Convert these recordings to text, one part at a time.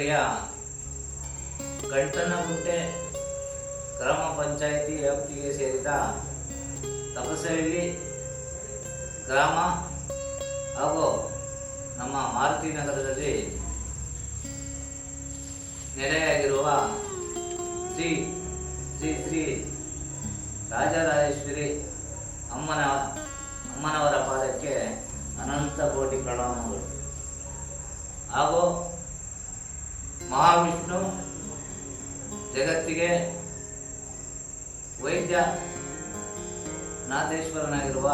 ಹೋಬಳಿಯ ಗಂಟನಗುಂಟೆ ಗ್ರಾಮ ಪಂಚಾಯಿತಿ ವ್ಯಾಪ್ತಿಗೆ ಸೇರಿದ ತಪಸಹಳ್ಳಿ ಗ್ರಾಮ ಹಾಗೂ ನಮ್ಮ ಮಾರುತಿ ನಗರದಲ್ಲಿ ನೆಲೆಯಾಗಿರುವ ಶ್ರೀ ಶ್ರೀ ಶ್ರೀ ರಾಜರಾಜೇಶ್ವರಿ ಅಮ್ಮನ, ಅಮ್ಮನವರ ಪಾದಕ್ಕೆ ಅನಂತ ಕೋಟಿ ಪ್ರಣಾಮಗಳು. ಹಾಗೂ ಮಹಾವಿಷ್ಣು ಜಗತ್ತಿಗೆ ವೈದ್ಯ ನಾಥೇಶ್ವರನಾಗಿರುವ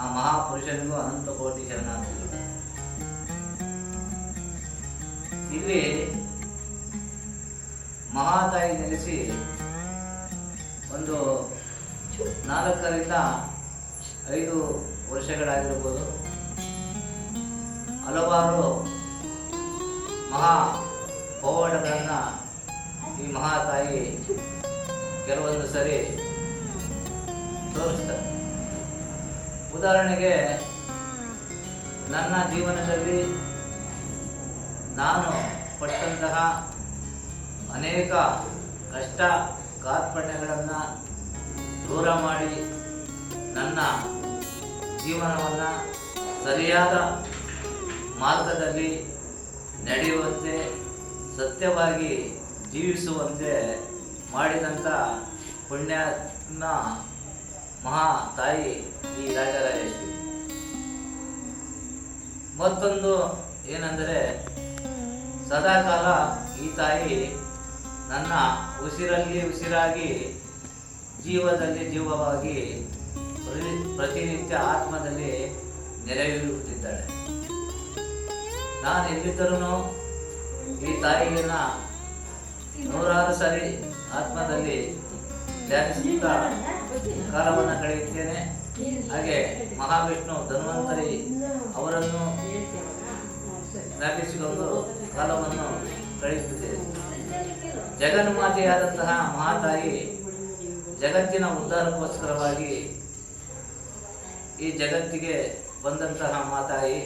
ಆ ಮಹಾಪುರುಷನಿಗೂ ಅನಂತ ಕೋಟಿ ಶರಣಾರ್ಥಿಗಳು. ಇಲ್ಲಿ ಮಹಾತಾಯಿ ನೆಲೆಸಿ ಒಂದು ನಾಲ್ಕರಿಂದ ಐದು ವರ್ಷಗಳಾಗಿರ್ಬೋದು. ಹಲವಾರು ಮಹಾ ಪವಾಡಗಳನ್ನು ಈ ಮಹಾತಾಯಿ ಕೆಲವೊಂದು ಸರಿ ತೋರಿಸ್ತಾರೆ. ಉದಾಹರಣೆಗೆ ನನ್ನ ಜೀವನದಲ್ಲಿ ನಾನು ಪಟ್ಟಂತಹ ಅನೇಕ ಕಷ್ಟ ಕಾರ್ಪಣ್ಯಗಳನ್ನು ದೂರ ಮಾಡಿ ನನ್ನ ಜೀವನವನ್ನು ಸರಿಯಾದ ಮಾರ್ಗದಲ್ಲಿ ನಡೆಯುವಂತೆ ಸತ್ಯವಾಗಿ ಜೀವಿಸುವಂತೆ ಮಾಡಿದಂಥ ಪುಣ್ಯನ ಮಹಾ ತಾಯಿ ಈ ರಾಜರಾಜೇಶ್ವರಿ. ಮತ್ತೊಂದು ಏನೆಂದರೆ, ಸದಾಕಾಲ ಈ ತಾಯಿ ನನ್ನ ಉಸಿರಲ್ಲಿ ಉಸಿರಾಗಿ ಜೀವದಲ್ಲಿ ಜೀವವಾಗಿ ಪ್ರತಿ, ಪ್ರತಿನಿತ್ಯ ಆತ್ಮದಲ್ಲಿ ನೆರವೇರುತ್ತಿದ್ದಾಳೆ ನಾನು ಎಲ್ಲಿದ್ದರೂ ಈ ತಾಯಿಯನ್ನ ನೂರಾರು ಸರಿ ಆತ್ಮದಲ್ಲಿ ಧ್ಯಾನಿಸುತ್ತಾ ಕಾಲವನ್ನು ಕಳೆಯುತ್ತೇನೆ. ಹಾಗೆ ಮಹಾವಿಷ್ಣು ಧನ್ವಂತರಿ ಅವರನ್ನು ಜ್ಞಾಪಿಸಿಕೊಂಡು ಕಾಲವನ್ನು ಕಳೆಯುತ್ತಿದ್ದೇನೆ ಜಗನ್ಮಾತೆಯಾದಂತಹ ಮಹಾತಾಯಿ ಜಗತ್ತಿನ ಉದ್ಧಾರಕ್ಕೋಸ್ಕರವಾಗಿ ಈ ಜಗತ್ತಿಗೆ ಬಂದಂತಹ ಮಾತಾಯಿ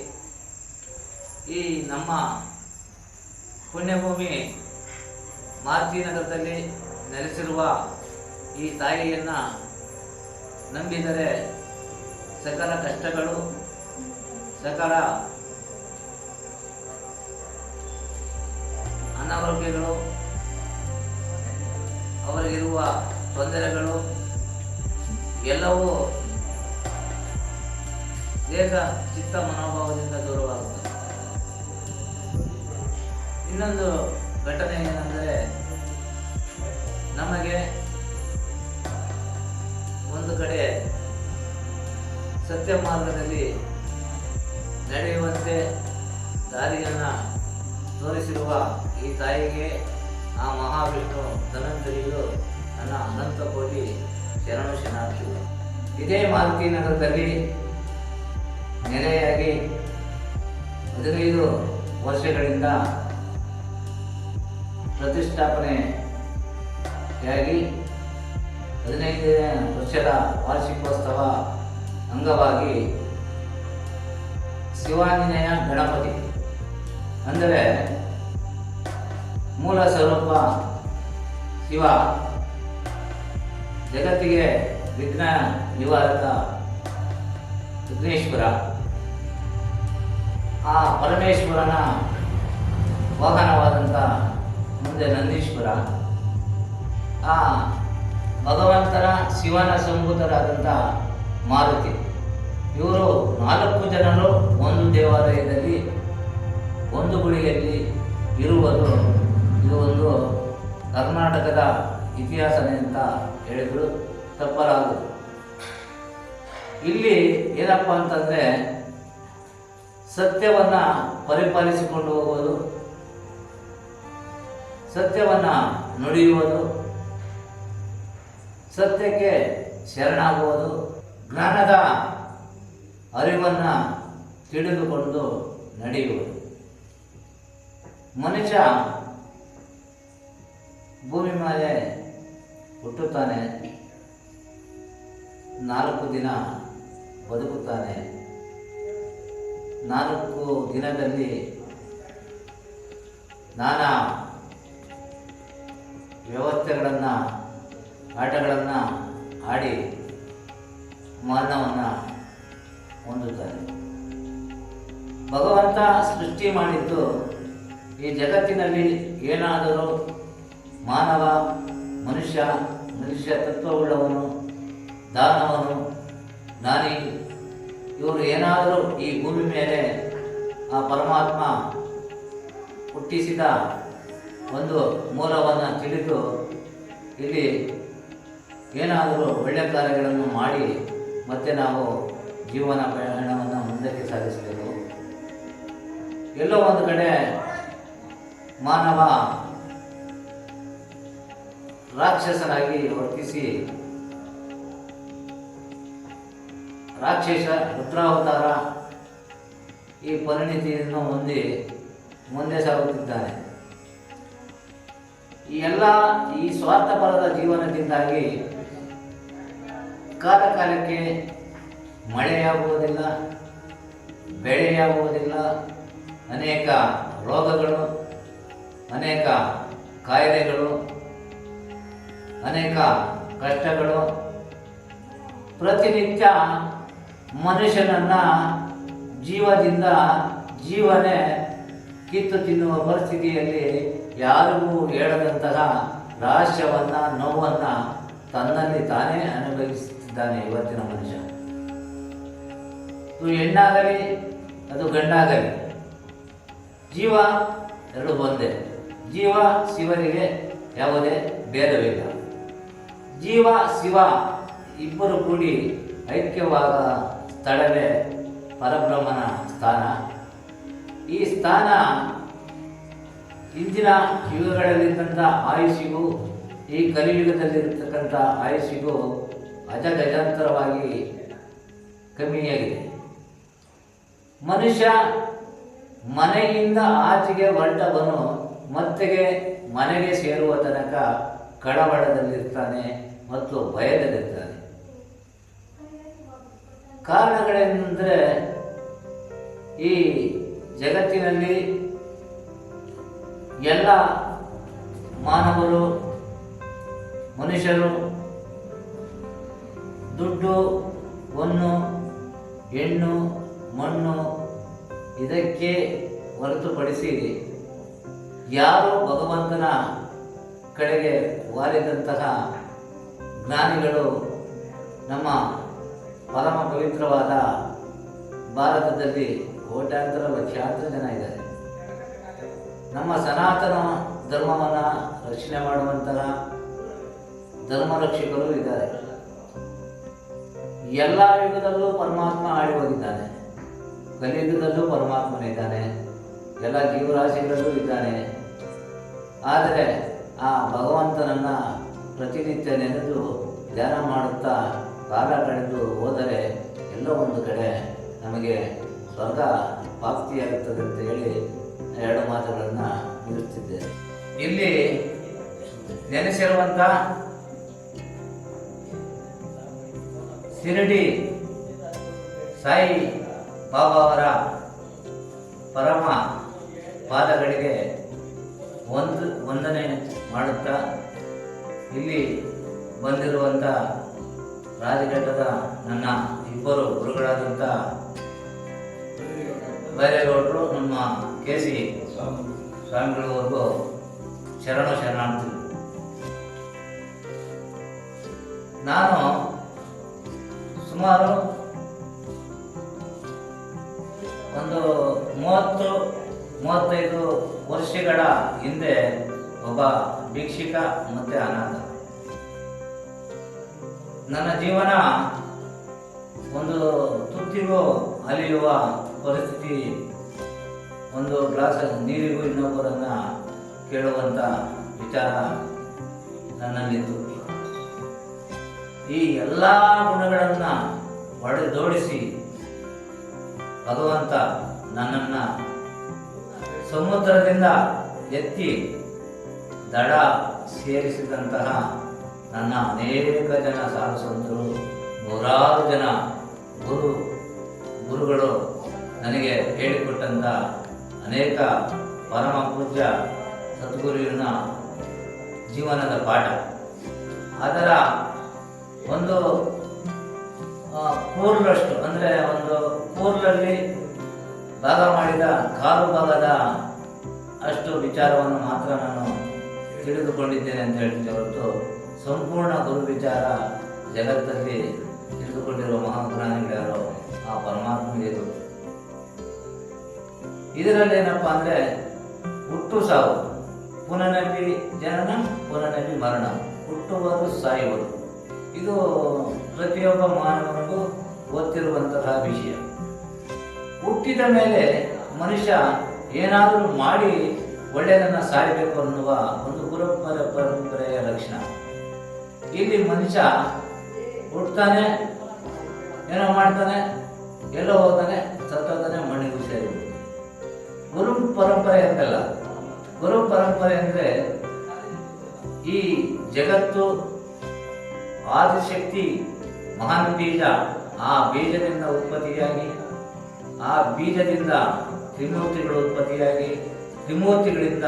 ಈ ನಮ್ಮ ಪುಣ್ಯಭೂಮಿ ಮಾರುತಿನಗರದಲ್ಲಿ ನೆಲೆಸಿರುವ ಈ ತಾಯಿಯನ್ನು ನಂಬಿದರೆ ಸಕಲ ಕಷ್ಟಗಳು, ಸಕಲ ಅನಾರೋಗ್ಯಗಳು, ಅವರಿಗಿರುವ ತೊಂದರೆಗಳು ಎಲ್ಲವೂ ದೇಹ ಚಿತ್ತ ಮನೋಭಾವದಿಂದ ದೂರವಾಗುತ್ತದೆ ಇನ್ನೊಂದು ಘಟನೆ ಏನಂದರೆ, ನಮಗೆ ಒಂದು ಕಡೆ ಸತ್ಯ ಮಾರ್ಗದಲ್ಲಿ ನಡೆಯುವಂತೆ ದಾರಿಯನ್ನು ತೋರಿಸಿರುವ ಈ ತಾಯಿಗೆ ಆ ಮಹಾವಿಷ್ಣು ಧನಂತರಿಯು ನನ್ನ ಅನಂತ ಕೋಟಿ ಶರಣು ಶರಣಾರ್ಥಿಗಳು ಇದೇ ಮಾರುತಿ ನಗರದಲ್ಲಿ ನೆಲೆಯಾಗಿ ಹದಿನೈದು ವರ್ಷಗಳಿಂದ ಪ್ರತಿಷ್ಠಾಪನೆಯಾಗಿ ಹದಿನೈದನೇ ವರ್ಷದ ವಾರ್ಷಿಕೋತ್ಸವ ಅಂಗವಾಗಿ ಶಿವಾಂಜನೇಯ ಗಣಪತಿ. ಅಂದರೆ ಮೂಲ ಸ್ವರೂಪ ಶಿವ. ಜಗತ್ತಿಗೆ ವಿಘ್ನ ನಿವಾರಕ ವಿಘ್ನೇಶ್ವರ. ಆ ಪರಮೇಶ್ವರನ ವಾಹನವಾದಂಥ ಮುಂದೆ ನಂದೀಶ್ವರ. ಆ ಭಗವಂತನ ಶಿವನ ಸಂಭೂತರಾದಂಥ ಮಾರುತಿ. ಇವರು ನಾಲ್ಕು ಜನರು ಒಂದು ದೇವಾಲಯದಲ್ಲಿ, ಒಂದು ಗುಡಿಯಲ್ಲಿ ಇರುವುದು ಇದು ಒಂದು ಕರ್ನಾಟಕದ ಇತಿಹಾಸನೇ ಅಂತ ಹೇಳಿದ್ರು ತಪ್ಪಲಾಗದು ಇಲ್ಲಿ ಏನಪ್ಪ ಅಂತಂದರೆ ಸತ್ಯವನ್ನು ಪರಿಪಾಲಿಸಿಕೊಂಡು ಹೋಗುವುದು ಸತ್ಯವನ್ನು ನುಡಿಯುವುದು, ಸತ್ಯಕ್ಕೆ ಶರಣಾಗುವುದು, ಜ್ಞಾನದ ಅರಿವನ್ನು ತಿಳಿದುಕೊಂಡು ನಡೆಯುವುದು. ಮನುಷ್ಯ ಭೂಮಿ ಮೇಲೆ ಹುಟ್ಟುತ್ತಾನೆ, ನಾಲ್ಕು ದಿನ ಬದುಕುತ್ತಾನೆ. ನಾಲ್ಕು ದಿನದಲ್ಲಿ ನಾನಾ ವ್ಯವಸ್ಥೆಗಳನ್ನು, ಆಟಗಳನ್ನು ಆಡಿ ಮಾನವನ್ನು ಹೊಂದುತ್ತಾನೆ ಭಗವಂತ ಸೃಷ್ಟಿ ಮಾಡಿದ್ದು ಈ ಜಗತ್ತಿನಲ್ಲಿ ಏನಾದರೂ ಮಾನವ, ಮನುಷ್ಯ ಮನುಷ್ಯ ತತ್ವವುಳ್ಳವನು, ದಾನವನು ನಾನಿ ಇವರು ಏನಾದರೂ ಈ ಭೂಮಿ ಮೇಲೆ ಆ ಪರಮಾತ್ಮ ಹುಟ್ಟಿಸಿದ ಒಂದು ಮೂಲವನ್ನು ತಿಳಿದು ಇಲ್ಲಿ ಏನಾದರೂ ಒಳ್ಳೆಯ ಕಾರ್ಯಗಳನ್ನು ಮಾಡಿ ಮತ್ತೆ ನಾವು ಜೀವನ ಪ್ರಯಾಣವನ್ನು ಮುಂದಕ್ಕೆ ಸಾಗಿಸಬೇಕು. ಎಲ್ಲೋ ಒಂದು ಕಡೆ ಮಾನವ ರಾಕ್ಷಸನಾಗಿ ವರ್ತಿಸಿ ರಾಕ್ಷಸ ರುದ್ರಾವತಾರ ಈ ಪರಿಣಿತಿಯನ್ನು ಹೊಂದಿ ಮುಂದೆ ಸಾಗುತ್ತಿದ್ದಾನೆ. ಈ ಎಲ್ಲ ಈ ಸ್ವಾರ್ಥಪರದ ಜೀವನದಿಂದಾಗಿ ಕಾಲ ಕಾಲಕ್ಕೆ ಮಳೆಯಾಗುವುದಿಲ್ಲ, ಬೆಳೆಯಾಗುವುದಿಲ್ಲ, ಅನೇಕ ರೋಗಗಳು, ಅನೇಕ ಕಾಯಿಲೆಗಳು, ಅನೇಕ ಕಷ್ಟಗಳು. ಪ್ರತಿನಿತ್ಯ ಮನುಷ್ಯನನ್ನು ಜೀವದಿಂದ ಜೀವನೇ ಕಿತ್ತು ತಿನ್ನುವ ಪರಿಸ್ಥಿತಿಯಲ್ಲಿ ಯಾರಿಗೂ ಹೇಳದಂತಹ ರಹಸ್ಯವನ್ನ, ನೋವನ್ನ ತನ್ನಲ್ಲಿ ತಾನೇ ಅನುಭವಿಸುತ್ತಿದ್ದಾನೆ ಇವತ್ತಿನ ಮನುಷ್ಯ. ಅದು ಹೆಣ್ಣಾಗಲಿ, ಅದು ಗಂಡಾಗಲಿ, ಜೀವ ಎರಡು ಒಂದೇ. ಜೀವ ಶಿವನಿಗೆ ಯಾವುದೇ ಭೇದವಿಲ್ಲ. ಜೀವ, ಶಿವ ಇಬ್ಬರು ಕೂಡಿ ಐಕ್ಯವಾದ ಸ್ಥಳವೇ ಪರಬ್ರಹ್ಮನ ಸ್ಥಾನ. ಈ ಸ್ಥಾನ ಇಂದಿನ ಯುಗಗಳಲ್ಲಿದ್ದಂಥ ಆಯುಷಿಗೂ ಈ ಕಲಿಯುಗದಲ್ಲಿರ್ತಕ್ಕಂಥ ಆಯುಷಿಗೂ ಅಜಗಜಾಂತರವಾಗಿ ಕಮ್ಮಿಯಾಗಿದೆ. ಮನುಷ್ಯ ಮನೆಯಿಂದ ಆಚೆಗೆ ಹೊರಟವನು ಮತ್ತೆಗೆ ಮನೆಗೆ ಸೇರುವ ತನಕ ಕಳವಳದಲ್ಲಿರ್ತಾನೆ ಮತ್ತು ಭಯದಲ್ಲಿರ್ತಾನೆ. ಕಾರಣಗಳೇನೆಂದರೆ ಈ ಜಗತ್ತಿನಲ್ಲಿ ಎಲ್ಲ ಮಾನವರು, ಮನುಷ್ಯರು, ದುಡ್ಡು, ಹೊನ್ನು, ಹೆಣ್ಣು, ಮಣ್ಣು ಇದಕ್ಕೆ ಹೊರತುಪಡಿಸಿ ಯಾರು ಭಗವಂತನ ಕಡೆಗೆ ವಾರಿದಂತಹ ಜ್ಞಾನಿಗಳು ನಮ್ಮ ಪರಮ ಪವಿತ್ರವಾದ ಭಾರತದಲ್ಲಿ ಕೋಟ್ಯಾಂತರ ಲಕ್ಷಾಂತರ ಜನ ಇದ್ದಾರೆ. ನಮ್ಮ ಸನಾತನ ಧರ್ಮವನ್ನು ರಕ್ಷಣೆ ಮಾಡುವಂತಹ ಧರ್ಮರಕ್ಷಕರು ಇದ್ದಾರೆ. ಎಲ್ಲ ಯುಗದಲ್ಲೂ ಪರಮಾತ್ಮ ಆಳಿ ಹೋಗಿದ್ದಾನೆ. ಕಲಿಯುಗದಲ್ಲೂ ಪರಮಾತ್ಮನಿದ್ದಾನೆ ಎಲ್ಲ ಜೀವರಾಶಿಗಳಲ್ಲೂ ಇದ್ದಾನೆ. ಆದರೆ ಆ ಭಗವಂತನನ್ನ ಪ್ರತಿನಿತ್ಯ ನೆನೆದು ಧ್ಯಾನ ಮಾಡುತ್ತಾ ಕಾಲ ಕಳೆದು ಹೋದರೆ ಎಲ್ಲೋ ಒಂದು ಕಡೆ ನಮಗೆ ಸ್ವರ್ಗ ಪ್ರಾಪ್ತಿಯಾಗುತ್ತದೆ ಅಂತ ಹೇಳಿ ಎರಡು ಮಾತುಗಳನ್ನು ನಿಲ್ಲಿಸುತ್ತಿದ್ದೇನೆ ಇಲ್ಲಿ ನೆನೆಸಿರುವಂತ ಶಿರಡಿ ಸಾಯಿ ಬಾಬಾ ಅವರ ಪರಮ ಪಾದಗಳಿಗೆ ಒಂದು ವಂದನೆ ಮಾಡುತ್ತಾ ಇಲ್ಲಿ ಬಂದಿರುವಂಥ ರಾಜಘಟ್ಟದ ನನ್ನ ಇಬ್ಬರು ಗುರುಗಳಾದಂಥ ಬೈರೇಗೌಡರು, ನಮ್ಮ ಕೆ ಸಿ ಸ್ವಾಮಿಗಳವರೆಗೂ ಶರಣ ಶರಣಾರ್ಥಿ ನಾನು ಸುಮಾರು ಒಂದು ಮೂವತ್ತು, ಮೂವತ್ತೈದು ವರ್ಷಗಳ ಹಿಂದೆ ಒಬ್ಬ ಭಿಕ್ಷಿಕ ಮತ್ತೆ ಅನಾಥ. ನನ್ನ ಜೀವನ ಒಂದು ತುತ್ತಿಗೂ ಅಲಿಯುವ ಪರಿಸ್ಥಿತಿ ಒಂದು ಗ್ಲಾಸ್ ನೀರಿಗೂ ಇನ್ನೊಬ್ಬರನ್ನ ಕೇಳುವಂಥ ವಿಚಾರ ನನ್ನಲ್ಲಿತ್ತು. ಈ ಎಲ್ಲ ಗುಣಗಳನ್ನು ಒಡೆದೋಡಿಸಿ ಭಗವಂತ ನನ್ನನ್ನು ಸಮುದ್ರದಿಂದ ಎತ್ತಿ ದಡ ಸೇರಿಸಿದಂತಹ ನನ್ನ ಅನೇಕ ಜನ ಸಾಧು ಸಂತರು ನೂರಾರು ಜನ ಗುರು, ಗುರುಗಳು ನನಗೆ ಹೇಳಿಕೊಟ್ಟಂಥ ಅನೇಕ ಪರಮ ಪೂಜ್ಯ ಸದ್ಗುರುವಿನ ಜೀವನದ ಪಾಠ. ಅದರ ಒಂದು ಕೂರ್ಲಷ್ಟು, ಅಂದರೆ ಒಂದು ಕೂರ್ಲಲ್ಲಿ ಭಾಗ ಮಾಡಿದ ಕಾಲು ಭಾಗದ ಅಷ್ಟು ವಿಚಾರವನ್ನು ಮಾತ್ರ ನಾನು ತಿಳಿದುಕೊಂಡಿದ್ದೇನೆ ಅಂತ ಹೇಳ್ತೀನಿ. ಹೊರತು ಸಂಪೂರ್ಣ ಗುರು ವಿಚಾರ ಜಗತ್ತಲ್ಲಿ ತಿಳಿದುಕೊಂಡಿರುವ ಮಹಾಜ್ಞಾನಿಗಳು ಇದರಲ್ಲಿ ಏನಪ್ಪ ಅಂದ್ರೆ ಹುಟ್ಟು ಸಾವು. ಪುನನಪಿ ಜನನ ಪುನನಪಿ ಮರಣ. ಹುಟ್ಟುವುದು ಸಾಯುವುದು. ಇದು ಪ್ರತಿಯೊಬ್ಬ ಮಾನವನಿಗೂ ಗೊತ್ತಿರುವಂತಹ ವಿಷಯ. ಹುಟ್ಟಿದ ಮೇಲೆ ಮನುಷ್ಯ ಏನಾದರೂ ಮಾಡಿ ಒಳ್ಳೆಯದನ್ನು ಸಾಯಬೇಕು ಅನ್ನುವ ಒಂದು ಗುರುಪರ ಪರಂಪರೆಯ ಲಕ್ಷಣ. ಇಲ್ಲಿ ಮನುಷ್ಯ ಹುಟ್ತಾನೆ, ಏನೋ ಮಾಡ್ತಾನೆ, ಎಲ್ಲೋ ಹೋಗ್ತಾನೆ ಸೇರಿ ಗುರು ಪರಂಪರೆ ಅಂತಲ್ಲ. ಗುರು ಪರಂಪರೆ ಅಂದ್ರೆ ಈ ಜಗತ್ತು ಆದಿಶಕ್ತಿ ಮಹಾನ್ ಬೀಜ ಆ ಬೀಜದಿಂದ ಉತ್ಪತ್ತಿಯಾಗಿ, ಆ ಬೀಜದಿಂದ ತ್ರಿಮೂರ್ತಿಗಳು ಉತ್ಪತ್ತಿಯಾಗಿ, ತ್ರಿಮೂರ್ತಿಗಳಿಂದ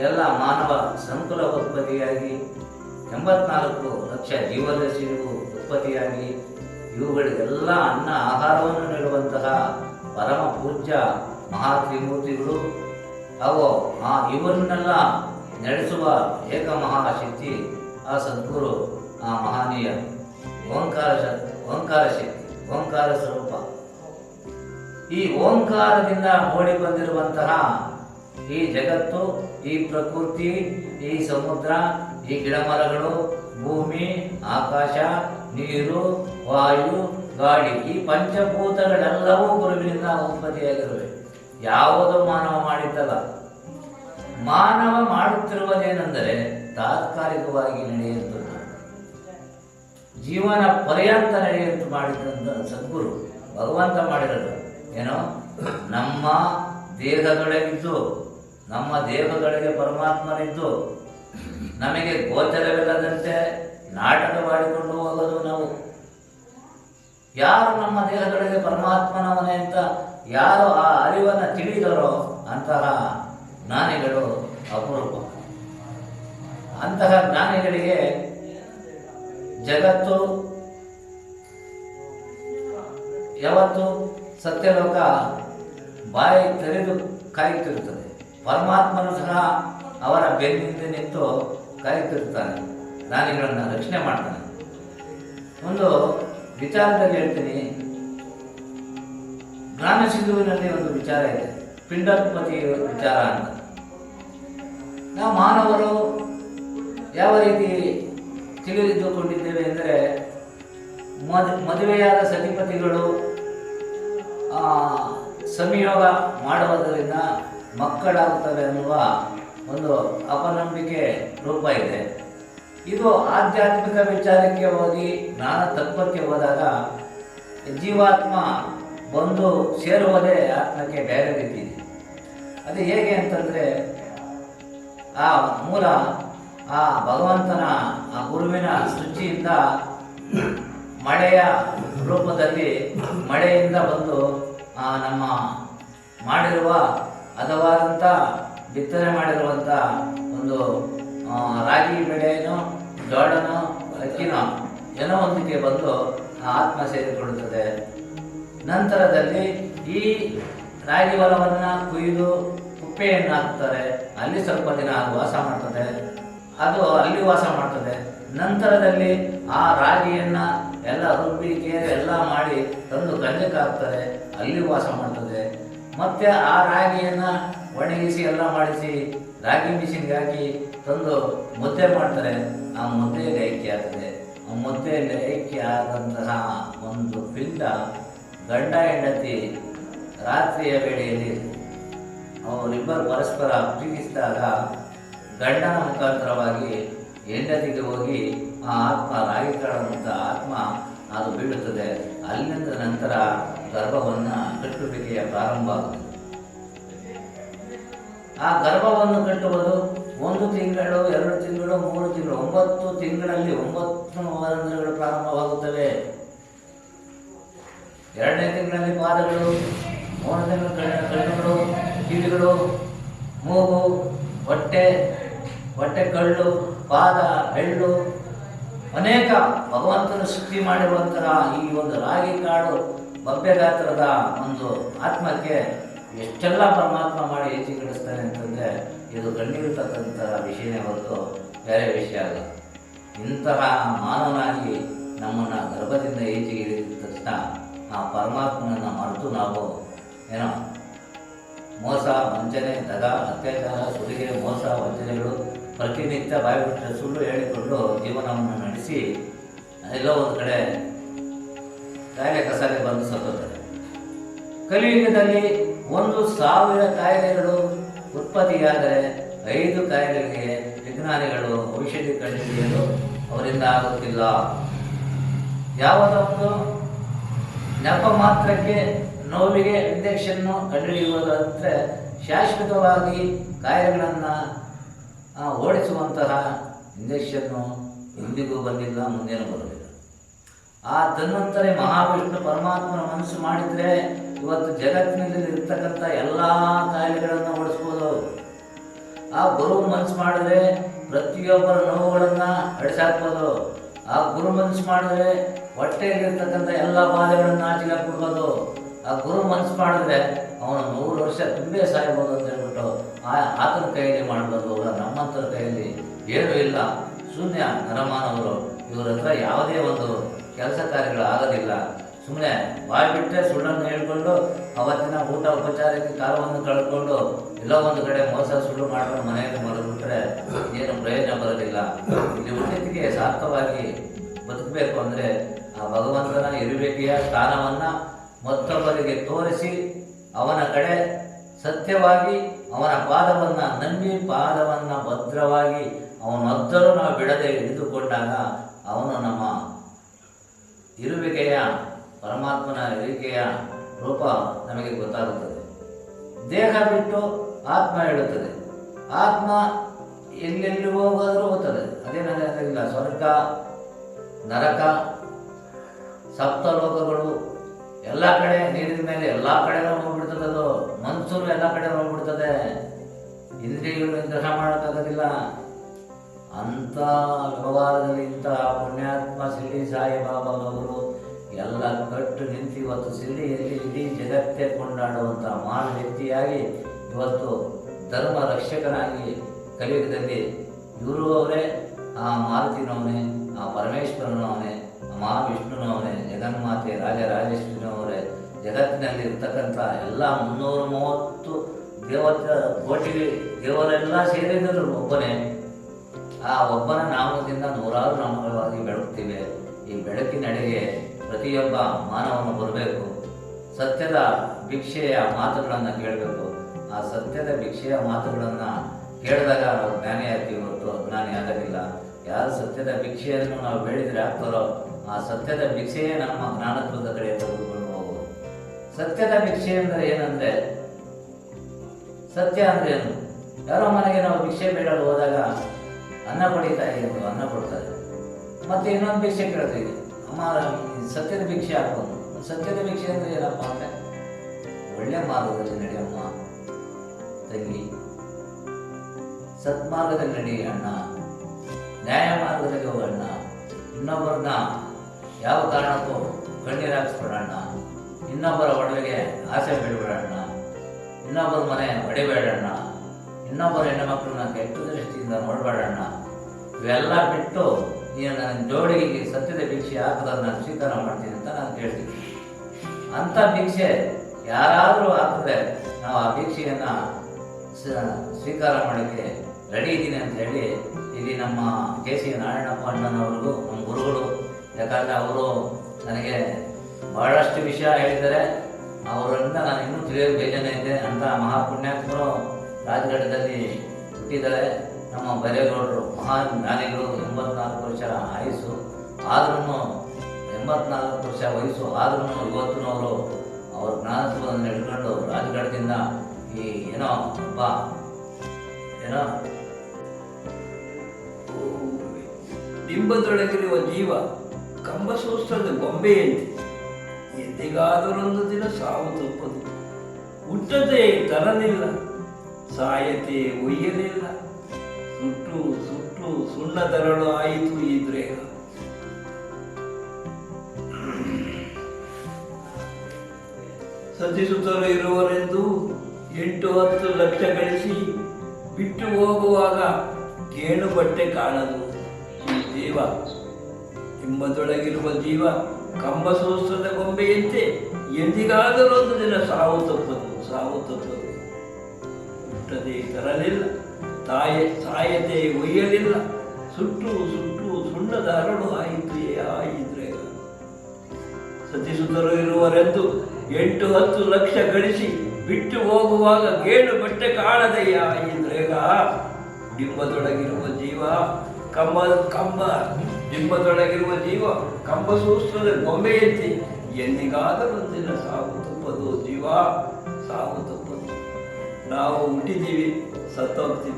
ಎಲ್ಲ ಮಾನವ ಸಂಕುಲ ಉತ್ಪತ್ತಿಯಾಗಿ, ಎಂಬತ್ನಾಲ್ಕು ಲಕ್ಷ ಜೀವದರ್ಶಿಗೂ ಉತ್ಪತ್ತಿಯಾಗಿ, ಇವುಗಳಿಗೆಲ್ಲ ಅನ್ನ ಆಹಾರವನ್ನು ನೀಡುವಂತಹ ಪರಮ ಪೂಜ್ಯ ಮಹಾ ತ್ರಿಮೂರ್ತಿಗಳು ಅವು ಆ ಇವರನ್ನೆಲ್ಲ ನಡೆಸುವ ಏಕ ಮಹಾಶಕ್ತಿ ಆ ಸದ್ಗುರು ಆ ಮಹಾನೀಯ ಓಂಕಾರ ಓಂಕಾರ ಶಕ್ತಿ, ಓಂಕಾರ ಸ್ವರೂಪ. ಈ ಓಂಕಾರದಿಂದ ಮೂಡಿ ಬಂದಿರುವಂತಹ ಈ ಜಗತ್ತು, ಈ ಪ್ರಕೃತಿ, ಈ ಸಮುದ್ರ, ಈ ಗಿಡಮರಗಳು, ಭೂಮಿ, ಆಕಾಶ, ನೀರು, ವಾಯು, ಗಾಳಿ ಈ ಪಂಚಭೂತಗಳೆಲ್ಲವೂ ಗುರುವಿನಿಂದ ಉತ್ಪತ್ತಿಯಾಗಿರುವೆ. ಯಾವುದು ಮಾನವ ಮಾಡಿದ್ದಲ್ಲ. ಮಾನವ ಮಾಡುತ್ತಿರುವುದೇನೆಂದರೆ ತಾತ್ಕಾಲಿಕವಾಗಿ ನಡೆಯುತ್ತದೆ ಜೀವನ ಪರ್ಯಂತ ನಡೆಯುವಂತೆ ಮಾಡಿದಂಥ ಸದ್ಗುರು ಭಗವಂತ ಮಾಡಿರೋದು. ಏನೋ? ನಮ್ಮ ದೇಹದೊಳಗಿದ್ದು, ನಮ್ಮ ದೇಹದೊಳಗೆ ಪರಮಾತ್ಮನಿದ್ದು, ನಮಗೆ ಗೋಚರವಿಲ್ಲದಂತೆ ನಾಟಕ ಮಾಡಿಕೊಂಡು ಹೋಗೋದು ನಾವು. ಯಾರು ನಮ್ಮ ದೇಹದೊಳಗೆ ಪರಮಾತ್ಮನವನೇ ಅಂತ ಯಾರು ಆ ಅರಿವನ್ನು ತಿಳಿದರೋ ಅಂತಹ ಜ್ಞಾನಿಗಳು ಅಪರೂಪ. ಅಂತಹ ಜ್ಞಾನಿಗಳಿಗೆ ಜಗತ್ತು, ಯಾವತ್ತು ಸತ್ಯಲೋಕ ಬಾಯಿ ತೆರೆದು ಕಾಯುತ್ತಿರುತ್ತದೆ. ಪರಮಾತ್ಮನು ಸಹ ಅವರ ಬೆನ್ನಿಂದ ನಿಂತು ಕಾಯುತ್ತಿರುತ್ತಾನೆ. ಜ್ಞಾನಿಗಳನ್ನು ರಕ್ಷಣೆ ಮಾಡ್ತಾನೆ. ಒಂದು ವಿಚಾರದಲ್ಲಿ ಹೇಳ್ತೀನಿ. ಜ್ಞಾನ ಸಿಂಧುವಿನಲ್ಲಿ ಒಂದು ವಿಚಾರ ಇದೆ. ಪಿಂಡೋತ್ಪತ್ತಿ ವಿಚಾರ ಅಂತ. ನಾವು ಮಾನವರು ಯಾವ ರೀತಿ ತಿಳಿದುಕೊಂಡಿದ್ದೇವೆ ಅಂದರೆ ಮದ್, ಮದುವೆಯಾದ ಸತಿಪತಿಗಳು ಸಂಯೋಗ ಮಾಡುವುದರಿಂದ ಮಕ್ಕಳಾಗುತ್ತವೆ ಅನ್ನುವ ಒಂದು ಅಪನಂಬಿಕೆ ರೂಪ ಇದೆ. ಇದು ಆಧ್ಯಾತ್ಮಿಕ ವಿಚಾರಕ್ಕೆ ಹೋಗಿ, ಜ್ಞಾನ ತತ್ವಕ್ಕೆ ಹೋದಾಗ, ಜೀವಾತ್ಮ ಬಂದು ಸೇರುವುದೇ ಆತ್ಮಕ್ಕೆ ಬೇರೆ ರೀತಿ ಇದೆ. ಅದು ಹೇಗೆ ಅಂತಂದರೆ, ಆ ಮೂಲ, ಆ ಭಗವಂತನ, ಆ ಗುರುವಿನ ಸೃಷ್ಟಿಯಿಂದ ಮಳೆಯ ರೂಪದಲ್ಲಿ ಮಳೆಯಿಂದ ಬಂದು, ಆ ನಮ್ಮ ಮಾಡಿರುವ ಹದವಾದಂಥ ಬಿತ್ತನೆ ಮಾಡಿರುವಂಥ ಒಂದು ರಾಗಿ ಬೆಳೆಯನ್ನು ಜೋಳನೋ, ಅಕ್ಕಿನೋ, ಏನೋ ಒಂದಕ್ಕೆ ಬಂದು ಆತ್ಮ ಸೇರಿಕೊಳ್ಳುತ್ತದೆ. ನಂತರದಲ್ಲಿ ಈ ರಾಗಿ ಹೊಲವನ್ನು ಕುಯ್ದು ಉಪ್ಪೆಯನ್ನು ಹಾಕ್ತಾರೆ. ಅಲ್ಲಿ ಸ್ವಲ್ಪ ದಿನ ಅದು ವಾಸ ಮಾಡ್ತದೆ. ಅದು ಅಲ್ಲಿ ವಾಸ ಮಾಡ್ತದೆ. ನಂತರದಲ್ಲಿ ಆ ರಾಗಿಯನ್ನ ಎಲ್ಲ ರುಬ್ಬಿ ಕೇರಿ ಎಲ್ಲ ಮಾಡಿ ತಂದು ಗಂಜಕ್ಕೆ ಹಾಕ್ತಾರೆ. ಅಲ್ಲಿ ವಾಸ ಮಾಡ್ತದೆ. ಮತ್ತೆ ಆ ರಾಗಿಯನ್ನ ಒಣಗಿಸಿ ಎಲ್ಲ ಮಾಡಿಸಿ ರಾಗಿ ಮಿಷಿನ್ಗೆ ಹಾಕಿ ತಂದು ಮುದ್ದೆ ಮಾಡ್ತಾರೆ. ಆ ಮುದ್ದೆಯಲ್ಲಿ ಐಕ್ಯ ಆಗ್ತದೆ? ಆ ಮುದ್ದೆಯಲ್ಲಿ ಐಕ್ಯ ಆದಂತಹ ಒಂದು ಪಿಂಡ ಗಂಡ ಹೆಂಡತಿ ರಾತ್ರಿಯ ವೇಳೆಯಲ್ಲಿ ಅವರಿಬ್ಬರು ಪರಸ್ಪರ ಪ್ರೀತಿಸಿದಾಗ ಗಂಡ ಮುಖಾಂತರವಾಗಿ ಹೆಂಡತಿಗೆ ಹೋಗಿ, ಆ ಆತ್ಮ ರಾಗಿ ಕಾಳುವಂಥ ಆತ್ಮ ಅದು ಬೀಳುತ್ತದೆ. ಅಲ್ಲಿಂದ ನಂತರ ಗರ್ಭವನ್ನು ಕಟ್ಟುವಿಕೆಯ ಪ್ರಾರಂಭ ಆಗುತ್ತದೆ. ಆ ಗರ್ಭವನ್ನು ಕಟ್ಟುವುದು ಒಂದು ತಿಂಗಳು, ಎರಡು ತಿಂಗಳು, ಮೂರು ತಿಂಗಳು, ಒಂಬತ್ತು ತಿಂಗಳಲ್ಲಿ ಒಂಬತ್ತು ರಂಧ್ರಗಳು ಪ್ರಾರಂಭವಾಗುತ್ತವೆ. ಎರಡನೇ ತಿಂಗಳಲ್ಲಿ ಪಾದಗಳು, ಮೂರನೇ ತಿಂಗಳು ಕಣ್ಣು- ಕಣ್ಣುಗಳು ಕಿವಿಗಳು ಮೂಗು, ಹೊಟ್ಟೆ ಹೊಟ್ಟೆ ಕಳ್ಳು, ಪಾದ, ಬೆಳ್ಳು, ಅನೇಕ ಭಗವಂತನ ಸೃಷ್ಟಿ ಮಾಡಿರುವಂತಹ ಈ ಒಂದು ರಾಗಿ ಕಾಡು ಗಾತ್ರದ ಒಂದು ಆತ್ಮಕ್ಕೆ ಎಷ್ಟೆಲ್ಲ ಪರಮಾತ್ಮ ಮಾಡಿ ಹೆಚ್ಚಿಗಿಡಿಸ್ತಾನೆ ಅಂತಂದರೆ ಇದು ಕಂಡಿರತಕ್ಕಂಥ ವಿಷಯನೇ ಹೊರತು ಬೇರೆ ವಿಷಯ ಅಲ್ಲ. ಇಂತಹ ಮಾನವನಾಗಿ ನಮ್ಮನ್ನು ಗರ್ಭದಿಂದ ಈಚೆಗೆ ತಕ್ಷಣ ಆ ಪರಮಾತ್ಮನನ್ನು ಮರೆತು ನಾವು ಏನೋ ಮೋಸ, ವಂಚನೆ, ದಗ, ಅತ್ಯಾಚಾರ, ಸುಲಿಗೆ, ಮೋಸ, ವಂಚನೆಗಳು, ಪ್ರತಿನಿತ್ಯ ಬಾಯಿಬಿಟ್ಟರೆ ಸುಳ್ಳು ಹೇಳಿಕೊಂಡು ಜೀವನವನ್ನು ನಡೆಸಿ, ಎಲ್ಲೋ ಒಂದು ಕಡೆ ಕಾಯಿಲೆ ಕಸಾಲೆ ಬಂದು ಸತ್ತೋತಾರೆ ಕಲಿಯುಗದಲ್ಲಿ ಒಂದು ಸಾವಿರ ಕಾಯಿಲೆಗಳು ಉತ್ಪತ್ತಿಯಾದರೆ ಐದು ಕಾಯಿಲೆಗಳಿಗೆ ವಿಜ್ಞಾನಿಗಳು ಔಷಧಿ ಕಂಡುಹಿಡಿಯಲು ಅವರಿಂದ ಆಗುತ್ತಿಲ್ಲ. ಯಾವುದೋ ಒಂದು ನೆಪ ಮಾತ್ರಕ್ಕೆ ನೋವಿಗೆ ಇಂಜೆಕ್ಷನ್ನು ಕಂಡುಹಿಡಿಯುವುದಂದರೆ ಶಾಶ್ವತವಾಗಿ ಕಾಯಿಲೆಗಳನ್ನು ಓಡಿಸುವಂತಹ ಇಂಜೆಕ್ಷನ್ನು ಇಂದಿಗೂ ಬಂದಿಲ್ಲ, ಮುಂದೇನು ಬರಲಿಲ್ಲ ಆ, ತನ್ನಂತರ ಮಹಾವಿಷ್ಣು ಪರಮಾತ್ಮನ ಮನಸ್ಸು ಮಾಡಿದರೆ ಇವತ್ತು ಜಗತ್ತಿನಲ್ಲಿ ಇರ್ತಕ್ಕಂಥ ಎಲ್ಲ ಕಾಯಿಲೆಗಳನ್ನು ಓಡಿಸ್ಬೋದು ಆ ಗುರು ಮನಸ್ಸು ಮಾಡಿದ್ರೆ ಪ್ರತಿಯೊಬ್ಬರ ನೋವುಗಳನ್ನು ಅಡಿಸಾಕ್ಬೋದು ಆ ಗುರು ಮನಸ್ಸು ಮಾಡಿದ್ರೆ ಹೊಟ್ಟೆಯಲ್ಲಿರ್ತಕ್ಕಂಥ ಎಲ್ಲ ಬಾಧೆಗಳನ್ನು ಆಚೆಗೆ ಹಾಕ್ಬಿಡ್ಬೋದು ಆ ಗುರು ಮನಸ್ಸು ಮಾಡಿದ್ರೆ ಅವನು ನೂರು ವರ್ಷ ತುಂಬೇ ಸಾಯ್ಬೋದು ಅಂತ ಹೇಳ್ಬಿಟ್ಟು ಆ ಆತನ ಕೈಯಲ್ಲಿ ಅವರ ನಮ್ಮಂತರ ಕೈಯಲ್ಲಿ ಏನೂ ಇಲ್ಲ. ಶೂನ್ಯ ನರಮಾನವರು. ಇವ್ರ ಹತ್ರ ಯಾವುದೇ ಒಂದು ಕೆಲಸ ಕಾರ್ಯಗಳು ಆಗೋದಿಲ್ಲ. ಸುಮ್ಮನೆ ಬಾಯಿ ಬಿಟ್ಟರೆ ಸುಳ್ಳನ್ನು ಹೇಳ್ಕೊಂಡು ಅವತ್ತಿನ ಊಟ ಉಪಚಾರಕ್ಕೆ ಕಾಲವನ್ನು ಕಳ್ಕೊಂಡು ಎಲ್ಲೋ ಒಂದು ಕಡೆ ಮೋಸ ಸುಳ್ಳು ಮಾಡ್ಕೊಂಡು ಮನೆಯಲ್ಲಿ ಮಲಗಿಬಿಟ್ರೆ ಏನು ಪ್ರಯೋಜನ ಬರೋದಿಲ್ಲ. ಇಲ್ಲಿ ಹುಟ್ಟಿಗೆ ಸಾರ್ಥವಾಗಿ ಬದುಕಬೇಕು ಅಂದರೆ ಭಗವಂತನ ಇರುವಿಕೆಯ ಸ್ಥಾನವನ್ನು ಮತ್ತೊಬ್ಬರಿಗೆ ತೋರಿಸಿ ಅವನ ಕಡೆ ಸತ್ಯವಾಗಿ ಅವನ ಪಾದವನ್ನು ನಂಬಿ ಪಾದವನ್ನು ಭದ್ರವಾಗಿ ಅವನೊದ್ದರೂ ನಾವು ಬಿಡದೆ ಹಿಡಿದುಕೊಂಡಾಗ ಅವನು ನಮ್ಮ ಇರುವಿಕೆಯ, ಪರಮಾತ್ಮನ ಇರುವಿಕೆಯ ರೂಪ ನಮಗೆ ಗೊತ್ತಾಗುತ್ತದೆ. ದೇಹ ಬಿಟ್ಟು ಆತ್ಮ ಹೇಳುತ್ತದೆ. ಆತ್ಮ ಎಲ್ಲೆಲ್ಲಿ ಹೋಗೋದ್ರೂ ಹೋಗ್ತದೆ ಅದೇನಿಲ್ಲ ಸ್ವರ್ಗ, ನರಕ ಸಪ್ತ ಲೋಕಗಳು ಎಲ್ಲ ಕಡೆ ನೀರಿನ ಮೇಲೆ ಎಲ್ಲ ಕಡೆ ಹೋಗ್ಬಿಡ್ತದೆ ಅದು. ಮನ್ಸೂರು ಎಲ್ಲ ಕಡೆ ಹೋಗ್ಬಿಡ್ತದೆ. ಇಂದ್ರಿಯಗಳು ನಿಗ್ರಹ ಮಾಡೋಕ್ಕಾಗೋದಿಲ್ಲ. ಅಂಥ ವ್ಯವಹಾರದಲ್ಲಿ ಇಂತಹ ಪುಣ್ಯಾತ್ಮ ಶಿರಡಿ ಸಾಯಿಬಾಬಾ ಅವರು ಎಲ್ಲ ಕಟ್ಟು ನಿಂತು ಇವತ್ತು ಶಿರ್ಡಿಯಲ್ಲಿ ಇಡೀ ಜಗತ್ತೇ ಕೊಂಡಾಡುವಂಥ ಮಾನ ವ್ಯಕ್ತಿಯಾಗಿ ಇವತ್ತು ಧರ್ಮ ರಕ್ಷಕನಾಗಿ ಕಲಿಯುಗದಲ್ಲಿ ಇವರು ಅವರೇ, ಆ ಮಾರುತಿನವನೇ, ಆ ಪರಮೇಶ್ವರನವನೇ. ಆ ಮಹಾವಿಷ್ಣುನವನೇ ಜಗನ್ಮಾತೆ, ರಾಜರಾಜೇಶ್ವರಿನವರೇ ಜಗತ್ತಿನಲ್ಲಿ ಇರ್ತಕ್ಕಂಥ ಎಲ್ಲ ಮುನ್ನೂರ ಮೂವತ್ತು ದೇವತ, ಕೋಟಿ ದೇವರೆಲ್ಲ ಸೇರಿದರು ಒಬ್ಬನೇ. ಆ ಒಬ್ಬನ ನಾಮದಿಂದ ನೂರಾರು ನಾಮಗಳಾಗಿ ಬೆಳಗ್ತೀವಿ. ಈ ಬೆಳಕಿನಡೆಗೆ ಪ್ರತಿಯೊಬ್ಬ ಮಾನವನು ಬರಬೇಕು. ಸತ್ಯದ ಭಿಕ್ಷೆಯ ಮಾತುಗಳನ್ನು ಕೇಳಬೇಕು. ಆ ಸತ್ಯದ ಭಿಕ್ಷೆಯ ಮಾತುಗಳನ್ನು ಕೇಳಿದಾಗ ನಾವು ಜ್ಞಾನಿ ಹೊರತು ಅಜ್ಞಾನಿ ಆಗೋದಿಲ್ಲ ಯಾರು ಸತ್ಯದ ಭಿಕ್ಷೆಯನ್ನು ನಾವು ಬೆಳೆದರೆ ಆಗ್ತಾರೋ? ಆ ಸತ್ಯದ ಭಿಕ್ಷೆಯೇ ನಮ್ಮ ಜ್ಞಾನತ್ವದ ಕಡೆ ತೆಗೆದುಕೊಂಡು ಹೋಗುವುದು ಸತ್ಯದ ಭಿಕ್ಷೆ ಅಂದರೆ ಏನಂದ್ರೆ, ಸತ್ಯ ಅಂದ್ರೆ ಏನು? ಯಾರೋ ಮನೆಗೆ ನಾವು ಭಿಕ್ಷೆ ಬೇಡಲು ಹೋದಾಗ ಅನ್ನ ಪಡಿತಾ ಎಂದು ಅನ್ನ ಕೊಡ್ತಾರೆ. ಮತ್ತೆ ಇನ್ನೊಂದು ಭಿಕ್ಷೆ ಕೇಳ್ತೀವಿ. ಅಮ್ಮ ಸತ್ಯದ ಭಿಕ್ಷೆ ಹಾಕೋದು ಸತ್ಯದ ಭಿಕ್ಷೆ ಅಂದ್ರೆ ಏನಪ್ಪ ಅಂದ್ರೆ, ಒಳ್ಳೆ ಮಾರ್ಗದಲ್ಲಿ ನಡೆಯಮ್ಮ ತಂಗಿ. ಸತ್ಮಾರ್ಗದಲ್ಲಿ ನಡಿ ಅಣ್ಣ. ನ್ಯಾಯ ಮಾರ್ಗದಲ್ಲಿ ಹೋಗಣ್ಣ ಇನ್ನೊಬ್ಬರನ್ನ ಯಾವ ಕಾರಣಕ್ಕೂ ಕಣ್ಣೀರು ಹಾಕ್ಸ್ಬೇಡಣ್ಣ ಇನ್ನೊಬ್ಬರ ಒಡವೆಗೆ ಆಸೆ ಬೀಳ್ಬೇಡಣ್ಣ ಇನ್ನೊಬ್ಬರ ಮನೆ ಹೊಡಿಬೇಡಣ್ಣ ಇನ್ನೊಬ್ಬರ ಹೆಣ್ಣುಮಕ್ಕಳನ್ನ ಕೆಟ್ಟ ದೃಷ್ಟಿಯಿಂದ ನೋಡಬೇಡಣ್ಣ ಇವೆಲ್ಲ ಬಿಟ್ಟು ನೀನು ನನ್ನ ಜೋಡಿಗೆ ಸತ್ಯದ ಭಿಕ್ಷೆ ಹಾಕೋದನ್ನು ನಾನು ಸ್ವೀಕಾರ ಮಾಡ್ತೀನಿ ಅಂತ ನಾನು ಕೇಳ್ತೀನಿ. ಅಂಥ ಭಿಕ್ಷೆ ಯಾರಾದರೂ ಹಾಕಿದ್ರೆ ನಾವು ಆ ಭಿಕ್ಷೆಯನ್ನು ಸ್ವೀಕಾರ ಮಾಡೋಕ್ಕೆ ರೆಡಿ ಇದ್ದೀನಿ ಅಂತ ಹೇಳಿ ಇಲ್ಲಿ ನಮ್ಮ ಕೆ ಸಿ ನಾರಾಯಣಪ್ಪ ಅಣ್ಣನವ್ರಿಗೂ ನಮ್ಮ ಗುರುಗಳು ಯಾಕಂದರೆ ಅವರು ನನಗೆ ಬಹಳಷ್ಟು ವಿಷಯ ಹೇಳಿದ್ದಾರೆ. ಅವರಿಂದ ನಾನು ಇನ್ನೂ ತಿಳಿಯೋ ಬೇಜನ ಇದೆ ಅಂತ ಮಹಾಪುಣ್ಯಾತ್ಮರು ರಾಜಘಟ್ಟದಲ್ಲಿ ಹುಟ್ಟಿದ್ದಾರೆ. ನಮ್ಮ ಬೈರೇಗೌಡರು, ಮಹಾನ್ ಜ್ಞಾನಿಗಳು, ಎಂಬತ್ನಾಲ್ಕು ವರ್ಷ ಆಯಸ್ಸು ಆದ್ರೂ ಎಂಬತ್ನಾಲ್ಕು ವರ್ಷ ವಯಸ್ಸು ಆದ್ರೂ ಇವತ್ತಿನವರು ಅವ್ರ ಜ್ಞಾನತ್ವವನ್ನು ಹಿಡ್ಕೊಂಡು ರಾಜಘಟ್ಟದಿಂದ ಈ ಏನೋ ಹಬ್ಬ, ಏನೋ ಬಿಂಬದೊಳಗಿರುವ ಜೀವ ಕಂಬಸೂತ್ರದ ಗೊಂಬೆಯಂತೆ ಎಂದಿಗಾದರೊಂದು ದಿನ ಸಾವು ತಪ್ಪದು. ಹುಟ್ಟದೆ ತರಲಿಲ್ಲ, ಸಾಯತೆ ಒಯ್ಯಲಿಲ್ಲ. ಸುಟ್ಟು ಸುಟ್ಟು, ಸುಣ್ಣ ತರಳು ಆಯಿತು ಈ ದ್ರೇಹ ಇರುವರೆಂದು ಎಂಟು ಹತ್ತು ಲಕ್ಷ ಗಳಿಸಿ ಬಿಟ್ಟು ಹೋಗುವಾಗ ಗೇಣು ಬಟ್ಟೆ ಕಾಣದು. ಈ ಹಿಂಬದೊಳಗಿರುವ ಜೀವ ಕಂಬ ಸೂತ್ರದ ಗೊಂಬೆಯಂತೆ ಎಂದಿಗಾದರೂ ಒಂದು ದಿನ ಸಾವು ತಪ್ಪದು ಸಾವು ತಪ್ಪದು ಹುಟ್ಟದೆ ತರಲಿಲ್ಲ, ತಾಯ ಸಾಯದೆ ಒಯ್ಯಲಿಲ್ಲ, ಸುಟ್ಟು ಸುಟ್ಟು ಸುಣ್ಣದ ಅರಳು ಆಯಿತು ಆಯಿದ್ರೆ ಸತಿಸುತ್ತಲೂ ಇರುವರೆಂದು ಎಂಟು ಹತ್ತು ಲಕ್ಷ ಗಳಿಸಿ ಬಿಟ್ಟು ಹೋಗುವಾಗ ಗೇಣು ಬಟ್ಟೆ ಕಾಣದಯ್ಯ ಇಂದ್ರೇಗ ಡಿಂಬದೊಳಗಿರುವ ಜೀವ ಕಂಬ ಕಂಬ ಡಿಂಬದೊಳಗಿರುವ ಜೀವ ಕಂಬ ಸೂತ್ರದ ಗೊಂಬೆಯಂತೆ ಎಲ್ಲಿಗಾದರೂ ಒಂದಿನ ಸಾವು ತಪ್ಪದು ಜೀವ ಸಾವು ತಪ್ಪದು ನಾವು ಹುಟ್ಟಿದ್ದೀವಿ, ಸತ್ತೋಗ್ತೀವಿ.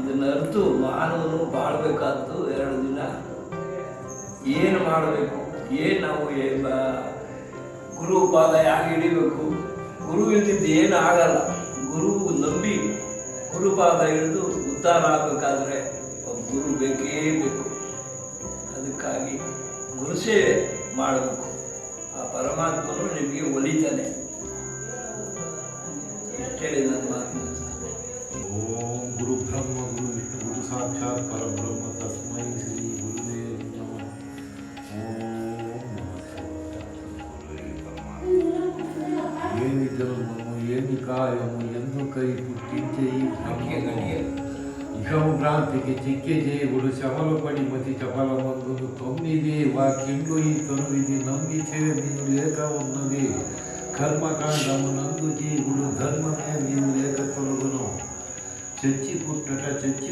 ಇದನ್ನ ಅರ್ಥ ಮಾನವನು ಬಾಳ್ಬೇಕಾದ್ದು ಎರಡು ದಿನ. ಏನು ಮಾಡಬೇಕು? ಏನು ನಾವು ಏ- ಬ- ಗುರು ಪಾದ ಯಾಕೆ ಹಿಡಿಬೇಕು? ಗುರು ಇಲ್ದಿದ್ದು ಏನು ಆಗಲ್ಲ. ಗುರು ನಂಬಿ ಗುರುಪಾದ ಹಿಡಿದು ಉದ್ಧಾರ ಆಗಬೇಕಾದ್ರೆ ಗುರು ಬೇಕೇ ಬೇಕು. ಅದಕ್ಕಾಗಿ ಗುರುಸೇವೆ ಮಾಡಬೇಕು. ಆ ಪರಮಾತ್ಮನು ನಿಮಗೆ ಒಲಿತಾನೆ. ಇಷ್ಟೇಳಿ ನನ್ನ ಮಾತು ಓಂ ಗುರು ಬ್ರಹ್ಮ ಗುರು ವಿಷ್ಣು ಗುರು ಸಾಕ್ಷಾತ್ ಪರಬ್ರಹ್ಮ ತಸ್ಮೈ ಶ್ರೀ ಗುರುದೇ ನಮಃ. ಓಂ ಏನಿದ್ದರು ಏನು ಕಾಯಮು ಎಂದು ಕೈ ಪುಟ್ಟಿಂಚೆ ಈ ಭಾಗ್ಯ ಚಿಕ್ಕಿದೆ ಉಳು ಚಪಲ ಪಡಿ ಮತಿ ಚಪಲ ಒಂದೊಂದು ತೊಮ್ಮಿದೆ ವಾ ಕಿಂಡು ಈ ತನುವಿದೆ ನಂಬಿ ಸೇವೆ ನೀನು ಲೇಖ ಒನ್ನದೆ ಕರ್ಮಕಾಂಡವು ನಂದು ಜೀಗುಡು ಧರ್ಮವೇ ನೀನು ಲೇಖ ತೊಲಗುನು ಚಚ್ಚಿ ಪುಟ್ಟಟ ಚಚ್ಚಿ